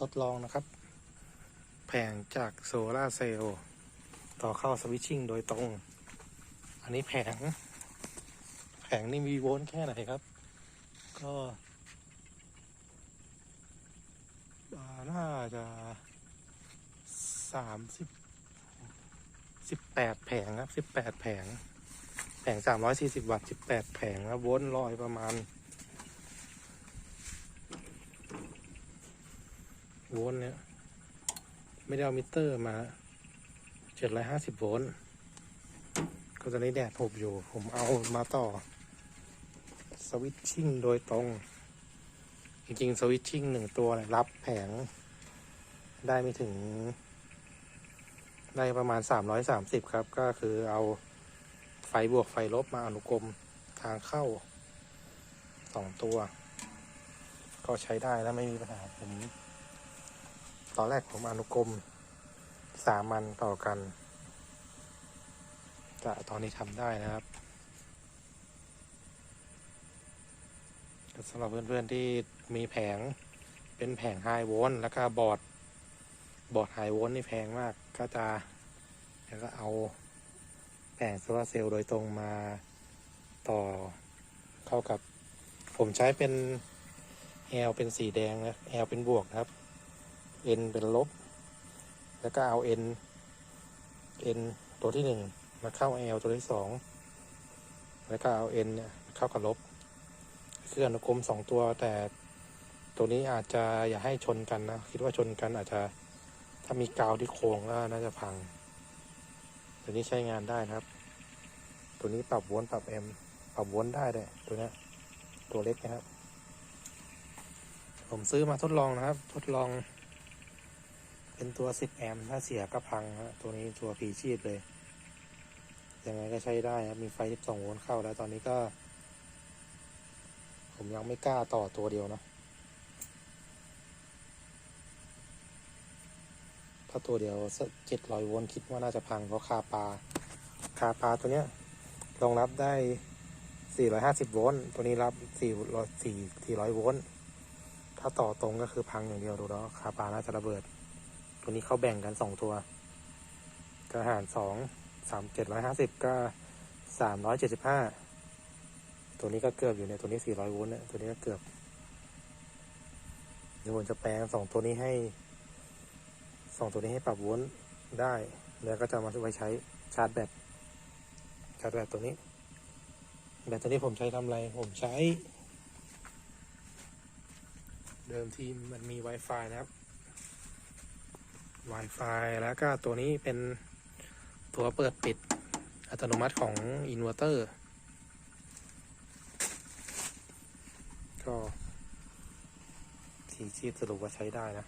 ทดลองนะครับ แผงจากโซลาเซลล์ต่อเข้าสวิตชิ่งโดยตรง อันนี้แผง แผงนี่มีโวลต์แค่ไหนครับ ก็น่าจะสามสิบสิบแปดแผงครับสิบแปดแผง แผงสามร้อยสี่สิบวัตต์สิบแปดแผงแล้วโวลต์ลอยประมาณ โวลต์เนี่ย ไม่ได้เอามิเตอร์มาเจ็ดร้อยห้าสิบโวลต์ก็ตอนนี้แดดหบอยู่ ผมเอามาต่อ สวิตชิ่งโดยตรง จริงๆ สวิตชิ่งหนึ่งตัวเนี่ยรับแผง ได้ไม่ถึง ได้ประมาณสามร้อยสามสิบครับ ก็คือเอาไฟบวกไฟลบมาอนุกรมทางเข้าสองตัว ก็ใช้ได้แล้วไม่มีปัญหาผม ตอนแรกผมอนุกรมสามันต่อกันแต่ตอนนี้ทำได้นะครับสำหรับเพื่อนๆที่มีแผงเป็นแผงไฮโวลต์แล้วก็บอร์ดบอร์ดไฮโวลต์นี่แพงมาก ก็จะแล้วก็เอาแผงโซลาเซลล์โดยตรงมาต่อเข้ากับ ผมใช้เป็น L เป็นสีแดงนะ L เป็นบวกครับ N เป็นลบ แล้วก็เอา N N ตัวที่หนึ่งมาเข้า L ตัวที่สองแล้วก็เอา N เนี่ยเข้ากับลบคืออนุกรมสองตัวแต่ตัวนี้อาจจะอย่าให้ชนกันนะ คิดว่าชนกันอาจจะถ้ามีกาวที่โค้งแล้วน่าจะพัง ตัวนี้ใช้งานได้นะครับ ตัวนี้ปรับวนปรับแอมปรับวนได้เลยตัวนี้ตัวเล็กนะครับ ผมซื้อมาทดลองนะครับ ทดลอง เป็นตัว 10 แอมป์ถ้าเสียก็พังฮะตัวนี้ตัวพีชีพเลย ยังไงก็ใช้ได้ครับ มีไฟ 12 โวลต์เข้าแล้วตอนนี้ก็ ผมยังไม่กล้าต่อตัวเดียวนะ ถ้าตัวเดียวสัก700 โวลต์คิดว่าน่าจะพังเพราะคาปลาคาปลาตัวเนี้ยรองรับได้ 450 โวลต์ ตัวนี้รับ400 400 โวลต์ ถ้าต่อตรงก็คือพังอย่างเดียวดูแล้วคาปาน่าจะระเบิด ตัวนี้เขาแบ่งกันสองตัวก็หารสองสามเจ็ดร้อยห้าสิบก็สามร้อยเจ็ดสิบห้าตัวนี้ก็เกือบอยู่เนี่ยตัวนี้สี่ร้อยโวลต์เนี่ยตัวนี้ก็เกือบเดี๋ยวผมจะแปลงสองตัวนี้ให้สองตัวนี้ให้ปรับโวลต์ได้ แล้วก็จะมาไว้ใช้ชาร์จแบตชาร์จแบตตัวนี้แบตตัวนี้ผมใช้ทำอะไร ผมใช้ เดิมทีมันมี Wi-Fi นะครับ Wi-Fi แล้วก็ตัวนี้เป็นตัวเปิดปิดอัตโนมัติของอินเวอร์เตอร์ก็ทีชีพสรุปว่าใช้ได้นะ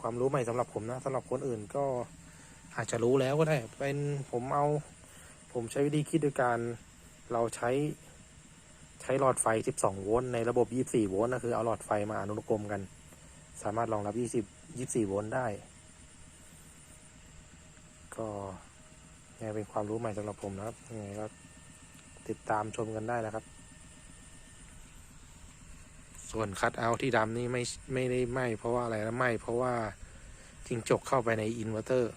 ความรู้ใหม่สำหรับผมนะสำหรับคนอื่นก็อาจจะรู้แล้วก็ได้ เป็นผมเอา ผมใช้วิธีคิดโดยการเราใช้ใช้หลอดไฟ 12 โวลต์ในระบบ 24 โวลต์ก็คือเอาหลอดไฟมาอนุกรมกัน สามารถรองรับ 20 24 โวลต์ได้ ก็ยังเป็นความรู้ใหม่สำหรับผมนะครับยังไงก็ติดตามชมกันได้นะครับ ส่วนคัดเอาท์ที่ดำนี่ไม่ไม่ได้ไหมเพราะว่าอะไรนะไหมเพราะว่าจิงจกเข้าไปในอินเวอร์เตอร์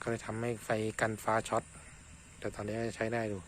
ก็เลยทำให้ไฟกันฟ้าช็อตแต่ตอนนี้ใช้ได้ดู